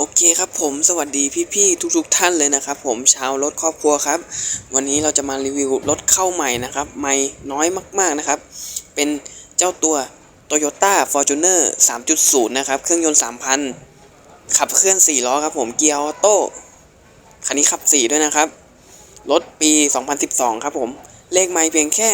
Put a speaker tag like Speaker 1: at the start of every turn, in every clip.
Speaker 1: โอเคครับผมสวัสดีพี่ๆทุกๆท่านเลยนะครับผมชาวรถครอบครัวครับ วันนี้เราจะมารีวิวรถเข้าใหม่นะครับใหม่น้อยมากๆนะครับ เป็นเจ้าตัว Toyota Fortuner 3.0 นะครับ เครื่องยนต์ 3,000 ขับเคลื่อน 4 ล้อครับผมเกียร์ออโต้คันนี้ขับ 4 ด้วยนะครับ รถปี 2012 ครับผม เลขไม่เพียงแค่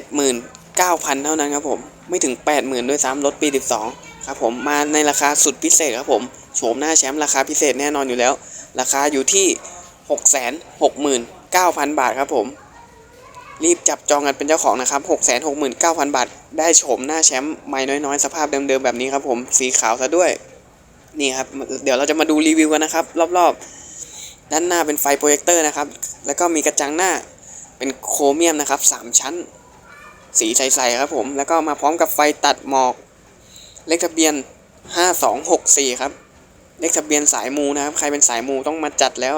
Speaker 1: 79,000 เท่านั้นครับผม ไม่ถึง 80,000 ด้วยซ้ำรถปี 12 ครับผมมาในราคาสุดพิเศษครับผม โฉมหน้าแชมป์ราคาพิเศษแน่นอนอยู่แล้ว ราคาอยู่ที่ 669,000 บาทครับผม รีบจับจองกันเป็นเจ้าของนะครับ 669,000 บาท ได้โฉมหน้าแชมป์ไม่น้อยๆ สภาพเดิมๆแบบนี้ครับผมสีขาวซะด้วย นี่ครับ เดี๋ยวเราจะมาดูรีวิวกันนะครับ รอบๆ ด้านหน้าเป็นไฟโปรเจคเตอร์นะครับ แล้วก็มีกระจังหน้าเป็นโครเมียมนะครับ 3 ชั้น สีใสๆครับผม แล้วก็มาพร้อมกับไฟตัดหมอก เลขทะเบียน 5264 ครับ เลขทะเบียนสายมูนะครับ ใครเป็นสายมูต้องมาจัดแล้ว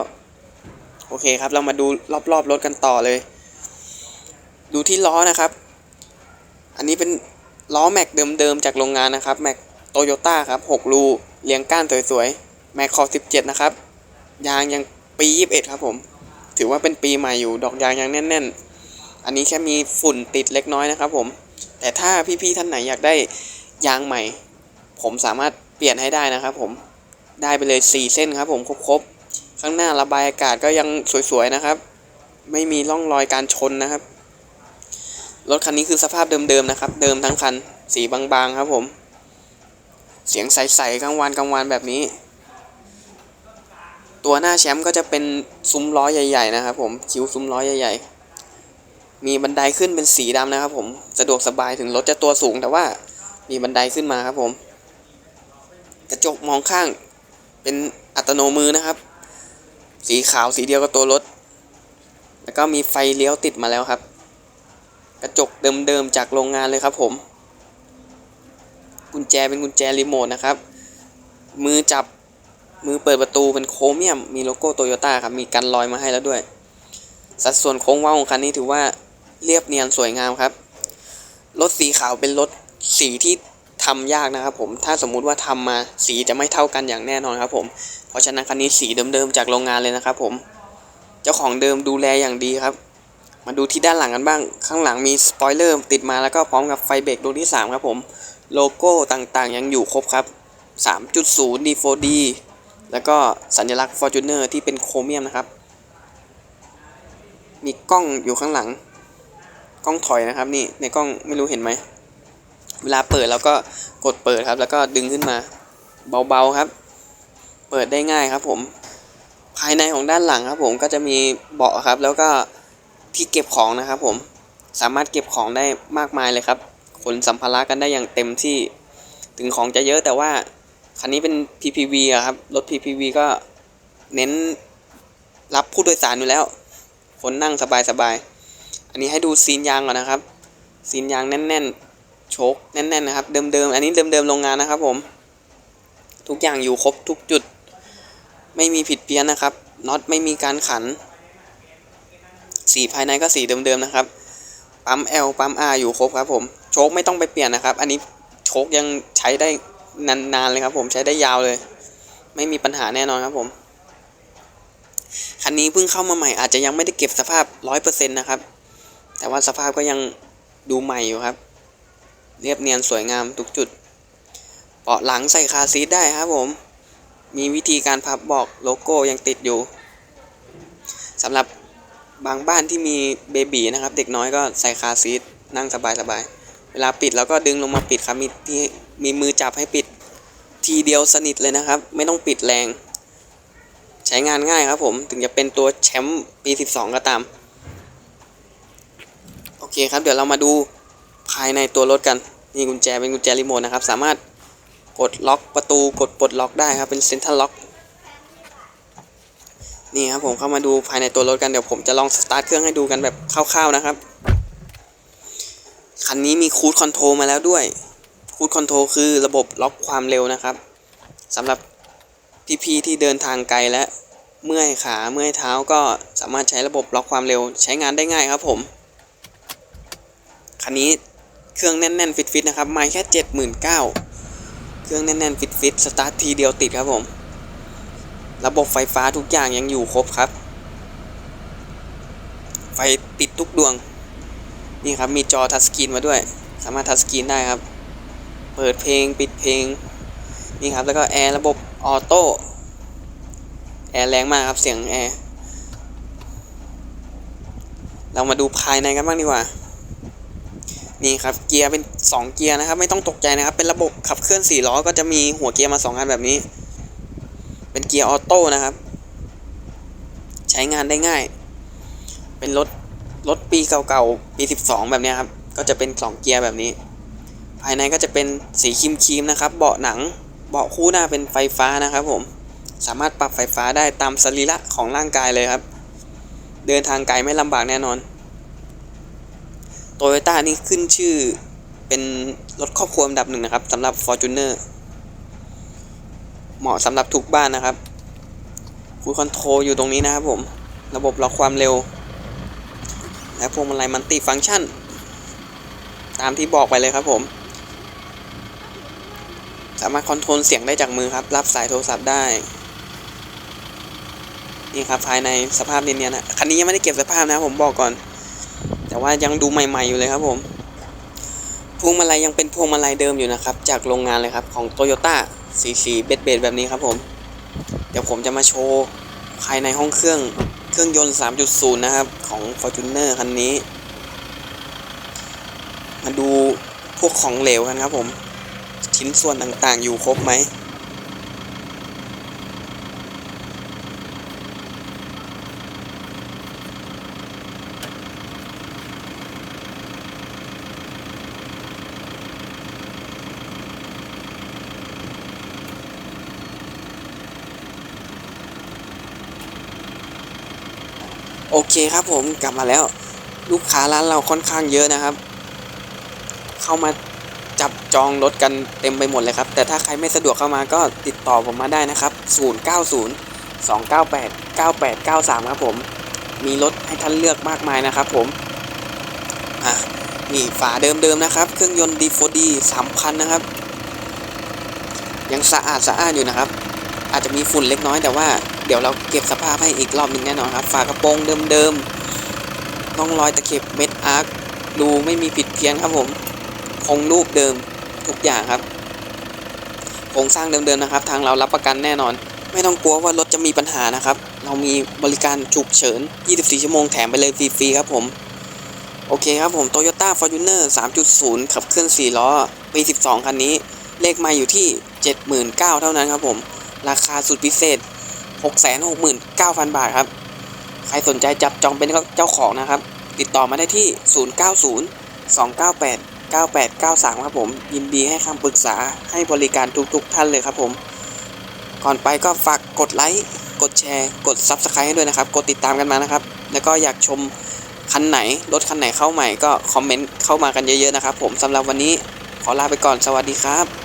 Speaker 1: โอเคครับ เรามาดูรอบๆรถกันต่อเลย ดูที่ล้อนะครับ อันนี้เป็นล้อแม็กเดิมๆจากโรงงานนะครับแม็กโตโยต้าครับ6รูเรียงก้านสวยๆแม็กขอบ17 นะครับ ยางยังปี 21 ครับผม ถือว่าเป็นปีใหม่อยู่ดอกยางยังแน่น ๆ อันนี้แค่มีฝุ่นติดเล็กน้อยนะครับผม แต่ถ้าพี่ๆท่านไหนอยากได้ยางใหม่ ผมสามารถเปลี่ยนให้ได้นะครับผม ได้ไปเลย 4 เส้นครับผมครบๆข้างหน้าระบายอากาศก็ยังสวยๆนะครับ ไม่มีร่องรอยการชนนะครับ รถคันนี้คือสภาพเดิมๆนะครับ เดิมทั้งคันสีบางๆครับผม เสียงใสๆกลางวันกลางวันแบบนี้ ตัวหน้าแชมป์ก็จะเป็นซุ้มล้อใหญ่ๆนะครับผมคิ้วซุ้มล้อใหญ่ ๆ มีบันไดขึ้นเป็นสีดำนะครับ ผมสะดวกสบายถึงรถจะตัวสูงแต่ว่ามีบันไดขึ้นมาครับผม กระจกมองข้าง เป็นอัตโนมือนะครับ สีขาวสีเดียวกับตัวรถ แล้วก็มีไฟเลี้ยวติดมาแล้วครับ กระจกเดิมๆจากโรงงานเลยครับผม กุญแจเป็นกุญแจรีโมทนะครับ มือจับมือเปิดประตูเป็นโครเมียม มีโลโก้โตโยต้าครับ มีกันรอยมาให้แล้วด้วย สัดส่วนโค้งเว้าของคันนี้ถือว่าเรียบเนียนสวยงามครับ รถสีขาวเป็นรถสีที่ ทำยากนะครับผมถ้าสมมุติว่าทำมาสีจะไม่เท่ากันอย่างแน่นอนครับผมเพราะฉะนั้นคันนี้สีเดิมๆจากโรงงานเลยนะครับผมเจ้าของเดิมดูแลอย่างดีครับ มาดูที่ด้านหลังกันบ้าง ข้างหลังมีสปอยเลอร์ติดมาแล้วก็พร้อมกับไฟเบรกดวงที่ 3 ครับผม โลโก้ต่างๆ ยังอยู่ครบครับ 3.0 D4D แล้วก็สัญลักษณ์ Fortuner ที่เป็นโครเมียมนะครับ มีกล้องอยู่ข้างหลัง กล้องถอยนะครับนี่ในกล้องไม่รู้เห็นไหม เวลาเปิดแล้วก็กดเปิดครับ แล้วก็ดึงขึ้นมาเบาๆครับ เปิดได้ง่ายครับผม ภายในของด้านหลังครับ ผมก็จะมีเบาะครับ แล้วก็ที่เก็บของนะครับ ผมสามารถเก็บของได้มากมายเลยครับขนสัมภาระกันได้อย่างเต็มที่ถึงของจะเยอะแต่ว่าคันนี้เป็น PPV อะครับรถ PPV ก็เน้นรับผู้โดยสารอยู่แล้ว คนนั่งสบายๆ อันนี้ให้ดูซีนยางก่อนนะครับ ซีนยางแน่น ๆ โชคแน่นๆนะครับ เดิมๆ อันนี้เดิมๆโรงงานนะครับ ผม ทุกอย่างอยู่ครบทุกจุด ไม่มีผิดเพี้ยนนะครับน็อตไม่มีการขัน สีภายในก็สีเดิมๆนะครับ ปั๊ม L ปั๊ม R อยู่ครบครับ ผม โชคไม่ต้องไปเปลี่ยนนะครับ อันนี้โชคยังใช้ได้นานๆเลยครับ ผมใช้ได้ยาวเลย ไม่มีปัญหาแน่นอนครับผมคันนี้เพิ่งเข้ามาใหม่อาจจะยังไม่ได้เก็บสภาพ 100%นะครับ แต่ว่าสภาพก็ยังดูใหม่อยู่ครับ เรียบเนียนสวยงามทุกจุดเบาะหลังใส่คาร์ซีทได้ครับผม มีวิธีการพับบอกโลโก้ยังติดอยู่สำหรับบางบ้านที่มีเบบีนะครับ เด็กน้อยก็ใส่คาร์ซีทนั่งสบายๆเวลาปิดแล้วก็ดึงลงมาปิดครับมีที่มีมือจับให้ปิดทีเดียวสนิทเลยนะครับ ไม่ต้องปิดแรง ใช้งานง่ายครับผมถึงจะเป็นตัวแชมป์ปี 12 ก็ตาม โอเคครับเดี๋ยวเรามาดู ภายในตัวรถกันนี่กุญแจเป็นกุญแจรีโมทนะครับ สามารถกดล็อกประตูกดปลดล็อกได้ครับเป็นเซ็นทรัลล็อกนี่ครับผมเข้ามาดูภายในตัวรถกันเดี๋ยวผมจะลองสตาร์ทเครื่องให้ดูกันแบบคร่าวๆนะครับคันนี้มีคูดคอนโทรมาแล้วด้วยคูดคอนโทรคือระบบล็อกความเร็วนะครับสำหรับพี่ๆที่เดินทางไกลและเมื่อยขาเมื่อยเท้าก็สามารถใช้ระบบล็อกความเร็วใช้งานได้ง่ายครับผมคันนี้ เครื่องแน่นๆฟิตๆนะครับไม่แค่79,000เครื่องแน่นๆฟิตๆสตาร์ททีเดียวติดครับผม ระบบไฟฟ้าทุกอย่างยังอยู่ครบครับ ไฟติดทุกดวง นี่ครับมีจอทัชสกรีนมาด้วย สามารถทัชสกรีนได้ครับ เปิดเพลงปิดเพลง นี่ครับแล้วก็แอร์ระบบออโต้ แอร์แรงมากครับเสียงแอร์ เรามาดูภายในกันบ้างดีกว่า นี่ครับเกียร์เป็น 2 เกียร์นะครับ ไม่ต้องตกใจนะครับ เป็นระบบขับเคลื่อน4ล้อก็จะมีหัวเกียร์มา2อันแบบนี้ เป็นเกียร์ออโต้นะครับ ใช้งานได้ง่าย เป็นรถรถปีเก่าๆปี 12 แบบนี้ครับ ก็จะเป็น2เกียร์แบบนี้ ภายในก็จะเป็นสีครีมๆนะครับ เบาะหนังเบาะคู่หน้าเป็นไฟฟ้านะครับผมสามารถปรับไฟฟ้าได้ตามสรีระของร่างกายเลยครับ เดินทางไกลไม่ลำบากแน่นอน โตโยต้านี่ขึ้นชื่อเป็นรถครอบครัวอันดับหนึ่งนะครับสำหรับ Fortuner เหมาะสำหรับทุกบ้านนะครับฟูลคอนโทรลอยู่ตรงนี้นะครับผม ระบบล็อกความเร็ว และพวงมาลัยมันติฟังก์ชัน ตามที่บอกไปเลยครับผม สามารถคอนโทรลเสียงได้จากมือครับ รับสายโทรศัพท์ได้ นี่ครับภายในสภาพเนียนๆนะคันนี้ยังไม่ได้เก็บสภาพนะผมบอกก่อน แต่ว่ายังดูใหม่ๆอยู่เลยครับผมพวงมาลัยยังเป็นพวงมาลัยเดิมอยู่นะครับ จากโรงงานเลยครับของโตโยต้าสีสีเบ็ดเบ็ดแบบนี้ครับผม เดี๋ยวผมจะมาโชว์ภายในห้องเครื่องเครื่องยนต์ 3.0 นะครับ ของ Fortuner คันนี้ มาดูพวกของเหลวกันครับผม ชิ้นส่วนต่างๆอยู่ครบไหม โอเคครับผมกลับมาแล้ว ลูกค้าร้านเราค่อนข้างเยอะนะครับ เข้ามาจับจองรถกันเต็มไปหมดเลยครับ แต่ถ้าใครไม่สะดวกเข้ามาก็ติดต่อผมมาได้นะครับ 090 298 9893 ครับผม มีรถให้ท่านเลือกมากมายนะครับผม อะนี่ฝาเดิมๆนะครับ เครื่องยนต์ D4D 3,000นะครับ ยังสะอาดสะอาดอยู่นะครับ อาจจะมีฝุ่นเล็กน้อยแต่ว่าเดี๋ยวเราเก็บสภาพให้อีกรอบหนึ่งแน่นอนครับฝากระโปรงเดิมๆต้องรอยตะเข็บเม็ดอาร์คดูไม่มีผิดเพี้ยนครับผมคงรูปเดิมทุกอย่างครับโครงสร้างเดิมๆนะครับ ทางเรารับประกันแน่นอน ไม่ต้องกลัวว่ารถจะมีปัญหานะครับ เรามีบริการฉุกเฉิน 24 ชั่วโมงแถมไปเลยฟรีๆครับผม โอเคครับผม Toyota Fortuner 3.0 ขับเคลื่อน 4 ล้อปี 12 คันนี้ เลขไมาอยู่ที่ 79,000 เท่านั้นครับผม ราคาสุดพิเศษ 669,000 บาทครับ ใครสนใจจับจองเป็นเจ้าของนะครับ ติดต่อมาได้ที่ 090 298 9893 ครับผม ยินดีให้คำปรึกษาให้บริการทุกๆท่านเลยครับผม ก่อนไปก็ฝากกดไลค์ กดแชร์ กด Subscribe ให้ด้วยนะครับ กดติดตามกันมานะครับ แล้วก็อยากชมคันไหน รถคันไหนเข้าใหม่ก็คอมเมนต์เข้ามากันเยอะๆนะครับผมสำหรับวันนี้ขอลาไปก่อนสวัสดีครับ